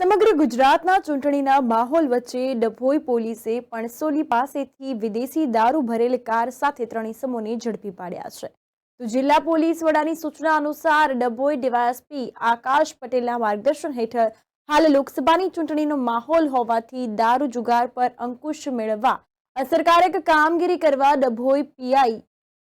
સમગ્ર ગુજરાતના ચૂંટણીના માહોલ વચ્ચે ડભોઈ પોલીસે પણસોલી પાસેથી વિદેશી દારૂ ભરેલ કાર સાથે ત્રણ ઇસમોને ઝડપી પાડ્યા છે. તો જિલ્લા પોલીસ વડાની સૂચના અનુસાર ડભોઈ ડીવાયએસપી આકાશ પટેલના માર્ગદર્શન હેઠળ હાલ લોકસભાની ચૂંટણીનો માહોલ હોવાથી દારૂ જુગાર પર અંકુશ મેળવવા અસરકારક કામગીરી કરવા ડભોઈ પીઆઈ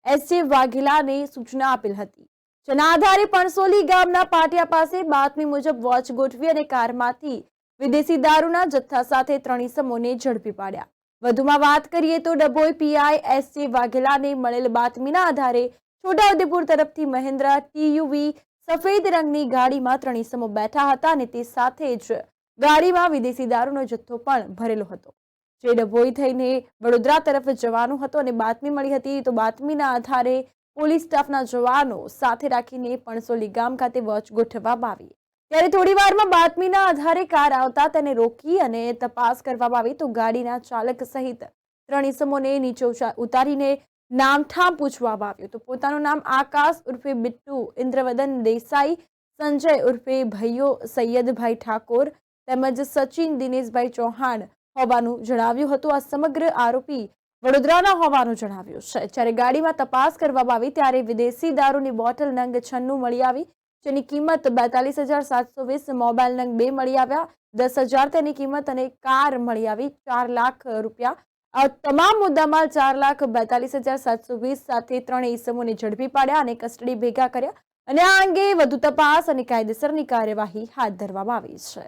એસ જે વાઘેલાને સૂચના આપેલ હતી. જેના આધારે પણસોલી ગામના પાટિયા પાસે બાતમી મુજબ વોચ ગોઠવી અને કારમાંથી વિદેશી દારૂના જથ્થા સાથે ત્રણ ઇસમોને ઝડપી પાડ્યા. વધુમાં વાત કરીએ તો ડભોઈ પીઆઈ એસ જે વાઘેલાને મળેલ બાતમીના આધારે છોટાઉદેપુર તરફથી મહેન્દ્રા ટીયુવી સફેદ રંગની ગાડીમાં ત્રણ ઇસમો બેઠા હતા અને તે સાથે જ ગાડીમાં વિદેશી દારૂનો જથ્થો પણ ભરેલો હતો. જે ડભોઈ થઈને વડોદરા તરફ જવાનું હતો અને બાતમી મળી હતી તો બાતમીના આધારે પોલીસ સ્ટાફના જવાનો સાથે રાખીને પણસોલી ગામ ખાતે વોચ ગોઠવવામાં આવી. ત્યારે થોડી વારમાં બાતમીના આધારે કાર આવતા તેને રોકી અને તપાસ કરવામાં આવી તો ગાડીના ચાલક સહિત ત્રણ ઇસમોને નીચે ઉતારીને નામઠામ પૂછવામાં આવ્યું તો પોતાનું નામ આકાશ ઉર્ફે બિટ્ટુ, ઇન્દ્રવદન દેસાઈ, સંજય ઉર્ફે ભૈયો, સૈયદભાઈ ઠાકોર તેમજ સચિન દિનેશભાઈ ચૌહાણ હોવાનું જણાવ્યું હતું. આ સમગ્ર આરોપી વડોદરાના હોવાનું જણાવ્યું છે. જ્યારે ગાડીમાં તપાસ કરવામાં આવી, ત્યારે વિદેશી દારૂની બોટલ નંગ છન્નું મળી આવી, જેની કિંમત બેતાલીસ હજાર સાતસો વીસ મોબાઈલ નંગ બે મળી આવ્યા. દસ હજાર તેની કિંમત અને કાર મળી આવી, ચાર લાખ રૂપિયા. આ તમામ મુદ્દામાં ચાર લાખ બેતાલીસ હજાર સાતસો વીસ સાથે ત્રણ ઇસમોને ઝડપી પાડ્યા અને કસ્ટડી ભેગા કર્યા. અને આ અંગે વધુ તપાસ અને કાયદેસરની કાર્યવાહી હાથ ધરવામાં આવી છે.